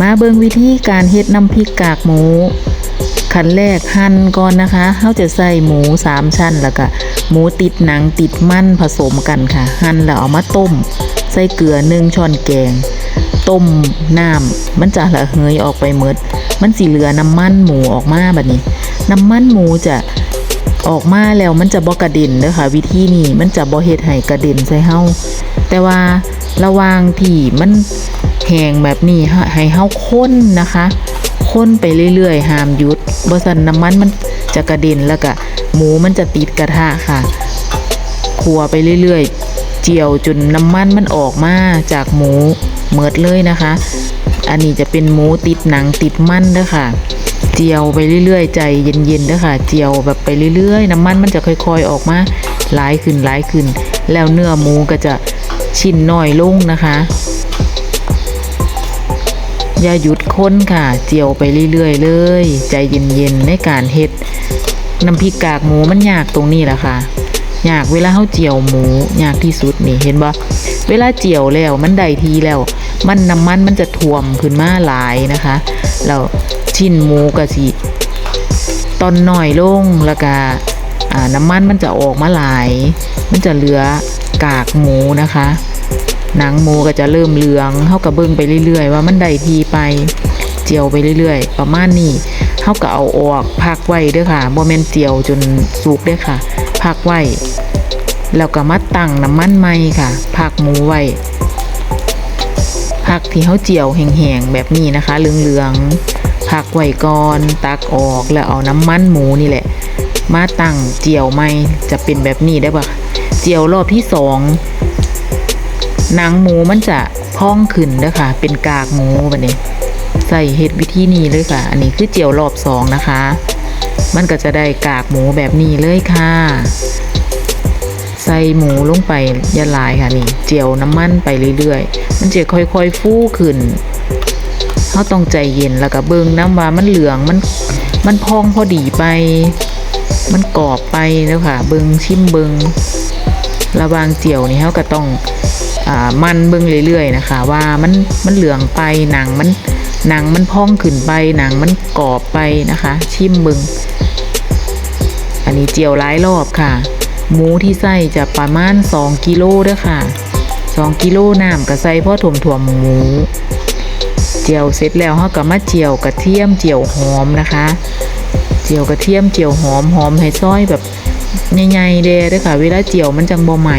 มาเบิงวิธีการเฮ็ดน้ำพริกกากหมูขั้นแรกหั่นก่อนนะคะเราจะใส่หมูสามชั้นแล้วก็หมูติดหนังติดมันผสมกันค่ะ หั่นแล้วเอามาต้ม ใส่เกลือหนึ่งช้อนแกง ต้มน้ำมันจะระเหยออกไปหมด มันสิเหลือน้ำมันหมูออกมาแบบนี้ น้ำมันหมูจะออกมาแล้วมันจะบ่กระเด็นเด้อค่ะวิธีนี้มันจะบ่เฮ็ดให้กระเด็นใส่เฮาแต่ว่า ระวางที่มันแหงแบบนี้ให้เฮาค้นนะคะค้นไปเรื่อยๆห้ามหยุดบ่ซั่นน้ำมันมันจะกระเด็นแล้วก็หมูมันจะติดกระทะค่ะคั่วไปเรื่อยๆ เจียวจนน้ำมันมันออกมาจากหมูเมิดเลยนะคะ อันนี้จะเป็นหมูติดหนังติดมันเด้อค่ะ เจียวไปเรื่อยๆ ใจเย็นๆเด้อค่ะ เจียวแบบไปเรื่อยๆ น้ำมันมันจะค่อยๆออกมาหลายขึ้นหลายขึ้น แล้วเนื้อหมูก็จะ ชิ้นน้อยลงนะคะ อย่าหยุดค้นค่ะ เจียวไปเรื่อยๆเลย ใจเย็นๆในการเฮ็ดน้ำพริกกากหมูมันยากตรงนี้แหละค่ะยากเวลาเฮาเจียวหมูยากที่สุดนี่เห็นบ่เวลาเจียวแล้วมันได้ทีแล้ว มันน้ำมันมันจะท่วมขึ้นมาหลายนะคะแล้วชิ้นหมูก็สิตอนหน้อยลงแล้วก็น้ำมันมันจะออกมาหลาย มันจะเหลือ กากหมูนะคะ หนังหมูก็จะเริ่มเหลืองเฮาก็เบิ่งไปเรื่อยๆ ว่ามันได้ทีไปเจียวไปเรื่อยๆ ประมาณนี้เฮาก็เอาออกพักไว้ด้อค่ะบ่แม่นเจียวจนสุกด้อค่ะพักไว้แล้วก็มาตั้งน้ำมันใหม่ค่ะพักหมูไว้พักที่เขาเจียวแห้งๆแบบนี้นะคะ เหลืองๆพักไว้ก่อนตักออกแล้วเอาน้ำมันหมูนี่แหละ มาตั้งเจียวใหม่จะเป็นแบบนี้ได้ปะ เจียวรอบที่สองหนังหมูมันจะพองขึ้นเด้อค่ะเป็นกากหมูแบบนี้ใส่เห็ดวิธีนี้เลยค่ะ อันนี้คือเจียวรอบสองนะคะ มันก็จะได้กากหมูแบบนี้เลยค่ะ ใส่หมูลงไปยาหลายค่ะนี่ เจียวน้ำมันไปเรื่อยๆ มันจะค่อยๆฟูขึ้นเขาต้องใจเย็นแล้วก็เบิ่งน้ำว่ามันเหลืองมันมันพองพอดีไป มันกรอบไปแล้วค่ะ เบิ่งชิมเบิ่ง ระวางเจียวนี่เขาก็ต้องอมันเบิ่งเรื่อยๆนะคะ ว่ามันมันเหลืองไปหนังมันหนังมันพองขึ้นไปหนังมันกรอบไปนะคะ ชิมเบิ่งอันนี้เจียวหลายรอบค่ะ หมูที่ใส่จะประมาณ 2กิโลเด้อค่ะ 2กิโลน้ำก็ใส่พ่อถ่วมถ่วมหมู เจียวเสร็จแล้วเฮาก็มาเจียวกระเทียมเจียวหอมนะคะ เจียวกระเทียมเจียวหอมหอมให้ซอยแบบ ใหญ่ๆเด้อเด้อค่ะ เวลาเจียวมันจังบ่ใหม่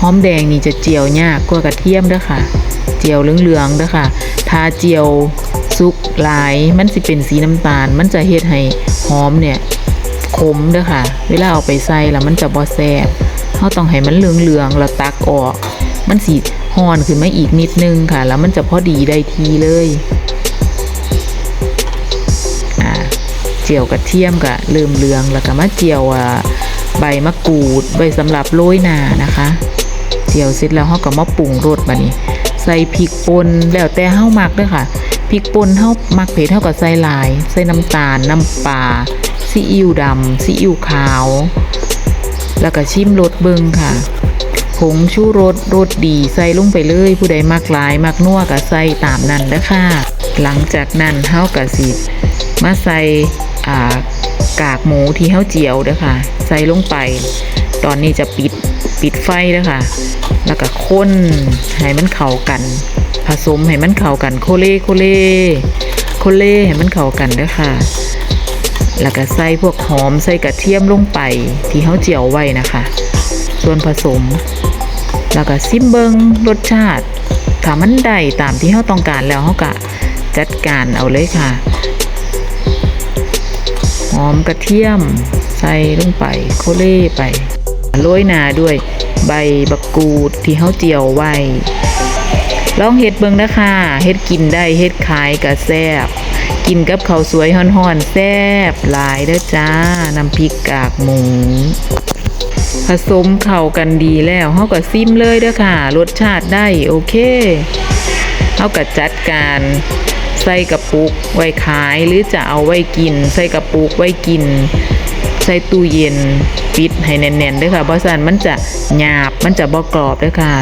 หอมแดงนี่จะเจียวยากกว่ากระเทียมเด้อค่ะ เจียวเหลืองๆเด้อค่ะถ้าเจียวสุกหลายมันสิเป็นสีน้ำตาล มันจะเฮ็ดให้หอมเนี่ยขมเด้อค่ะ เวลาเอาไปใส่แล้วมันจะบ่แซ่บเฮาต้องให้มันเหลืองๆแล้วตักออก มันสิห่อนขึ้นมาอีกนิดนึงค่ะ แล้วมันจะพอดีได้ทีเลย เจียวกระเทียมก็เริ่มเหลืองแล้วก็มาเจียวอ่าใบมะกรูดใบสำหรับโรยหน้านะคะ เจียวเสร็จแล้วเฮาก็มาปรุงรสบัดนี้ ใส่พริกป่นแล้วแต่เฮามักเด้อค่ะพริกป่นเฮามักเผ็ดเฮาก็ใส่หลาย ใส่น้ำตาลน้ำปลาซีอิ๊วดำซีอิ๊วขาว แล้วก็ชิมรสเบิงค่ะผงชูรสรสดีใส่ลงไปเลย ผู้ใดมักหลาย มักนัวก็ใส่ตามนั้นเด้อค่ะหลังจากนั้นเฮาก็สิมาใส่ กากหมูที่เฮาเจียวเด้อค่ะ ใส่ลงไป ตอนนี้จะปิดปิดไฟเด้อค่ะ แล้วก็ค้นให้มันเข้ากัน ผสมให้มันเข้ากันโคเล่โคเล่โคเล่ให้มันเข้ากันเด้อค่ะ แล้วก็ใส่พวกหอมใส่กระเทียมลงไปที่เขาเจียวไว้นะคะ ส่วนผสม แล้วก็ซิมเบิงรสชาติถ้ามันได้ตามที่เขาต้องการแล้วเขาก็จัดการเอาเลยค่ะ หอมกระเทียม ใส่ลงไปโคเล่ไปโรยหน้าด้วยใบบักกูดที่เขาเจียวไว้ ลองเฮ็ดเบิ่งนะคะเฮ็ดกินได้เฮ็ดขายก็แซ่บกินกับข้าวสวยฮ้อนๆแซ่บหลายเด้อจ้าน้ำพริกกากหมู ผสมเข้ากันดีแล้วเฮาก็ซิมเลยเด้อค่ะ รสชาติได้โอเคเฮาก็จัดการ ใส่กระปุกไว้ขายหรือจะเอาไว้กิน ใส่กระปุกไว้กิน ใส่ตู้เย็นปิดให้แน่นๆด้อค่ะบ่ซั่นมันจะหยาบมันจะบ่กรอบด้อค่ะ